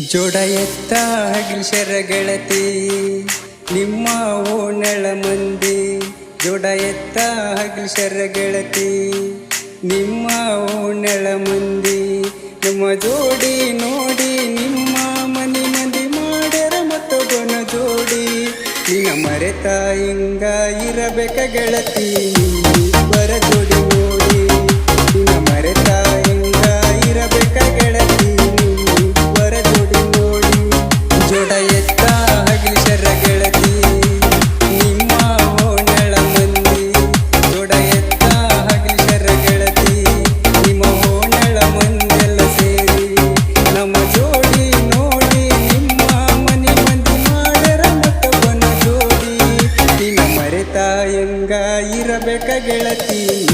ಜೋಡ ಎತ್ತ ಹಗಿಲ್ಶರ ಗೆಳತಿ ನಿಮ್ಮ ಓಣಳ ಮಂದಿ. ಜೋಡ ಎತ್ತ ಹಗಿಲ್ಶರ ಗೆಳತಿ ನಿಮ್ಮ ಓಣಳ ಮಂದಿ. ನಿಮ್ಮ ಜೋಡಿ ನೋಡಿ, ನಿಮ್ಮ ಮನಿ ಮಂದಿ ಮಾಡ್ಯಾರ ಮತ್ತೊಬ್ಬನ ಜೋಡಿ. ನಿನ್ನ ಮರೆತ ಹಿಂಗ ಇರಬೇಕ ಗೆಳತಿ. ಗೆಳತಿ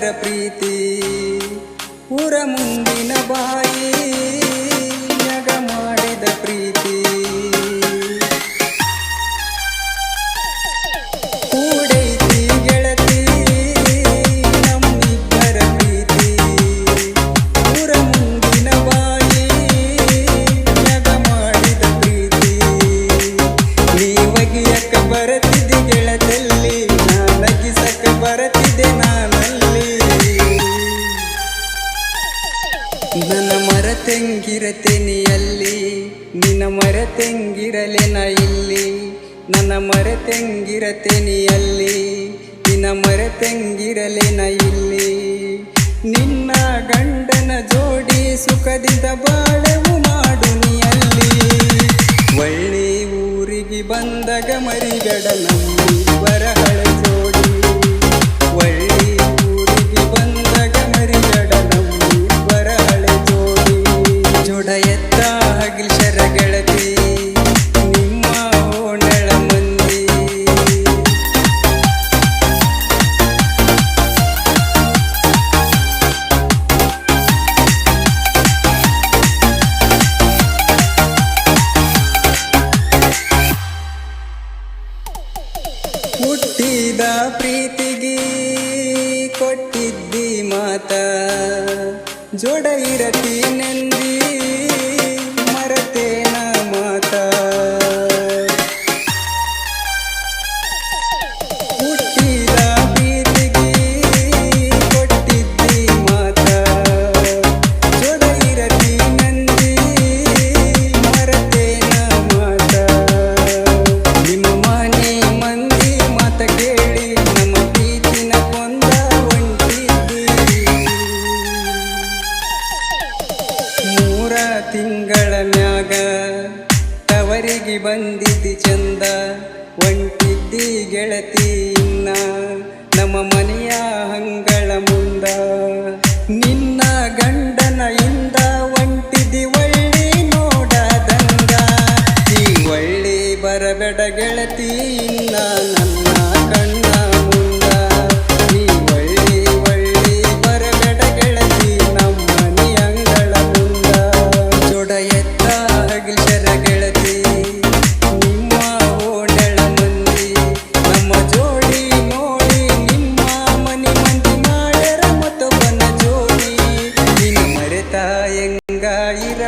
ಪ್ರೀತಿ. ಊರ ಮುಂದಿನ ಬಾಯಿ ನಗ ಮಾಡಿದ ಪ್ರೀತಿ. ಕೂಡೈತಿ ಗೆಳತಿ, ನಮ್ಮಿಬ್ಬರ ಪ್ರೀತಿ. ಊರ ಮುಂದಿನ ಬಾಯಿ ನಗ ಮಾಡಿದ ಪ್ರೀತಿ. ನೀವಗಿಯಕ್ಕ ಬರತಿದ್ದೆ ಗೆಳತಲ್ಲಿ ನನ್ನ ಮರ ತೆಂಗಿರತೆನಿಯಲ್ಲಿ ನಿನ್ನ ಮರ ತೆಂಗಿರಲೆ ನಾ ಇಲ್ಲಿ, ನನ್ನ ಮರ ತೆಂಗಿರತೆನಿಯಲ್ಲಿ ನಿನ್ನ ಮರ ತೆಂಗಿರಲೆ ನಾ ಇಲ್ಲಿ. ನಿನ್ನ ಗಂಡನ ಜೋಡಿ ಸುಖದಿಂದ ಬಾಳೆವು ಮಾಡು ನೀ ಒಳ್ಳೆ ಊರಿಗೆ ಬಂದಾಗ ಮರಿಗಡ ಎತ್ತ ಹಗಿಲ್ಶರ ಗೆಳತಿ ನಿಮ್ಮ ಓಣಳ ಮಂದಿ. ಹುಟ್ಟಿದ ಪ್ರೀತಿಗೆ ಕೊಟ್ಟಿದ್ದಿ ಮಾತಾ ಜೋಡ ಇರತಿ ನೆಂದಿ ತಿಂಗಳ ತವರಿಗೆ ಬಂದಿದ್ದಿ ಚಂದ, ಒಂಟಿದ್ದಿ ಗೆಳತಿ ಇನ್ನ. ನಮ್ಮ ಮನೆಯ ಹಂಗಳ ಮುಂದ ನಿನ್ನ ಗಂಡನ ಇಂದ ಒಂಟಿದ್ದಿ ಒಳ್ಳಿ ನೋಡದಂಗ. ಈ ಒಳ್ಳಿ ಬರಬೇಡ ಗೆಳತಿ ಇನ್ನ.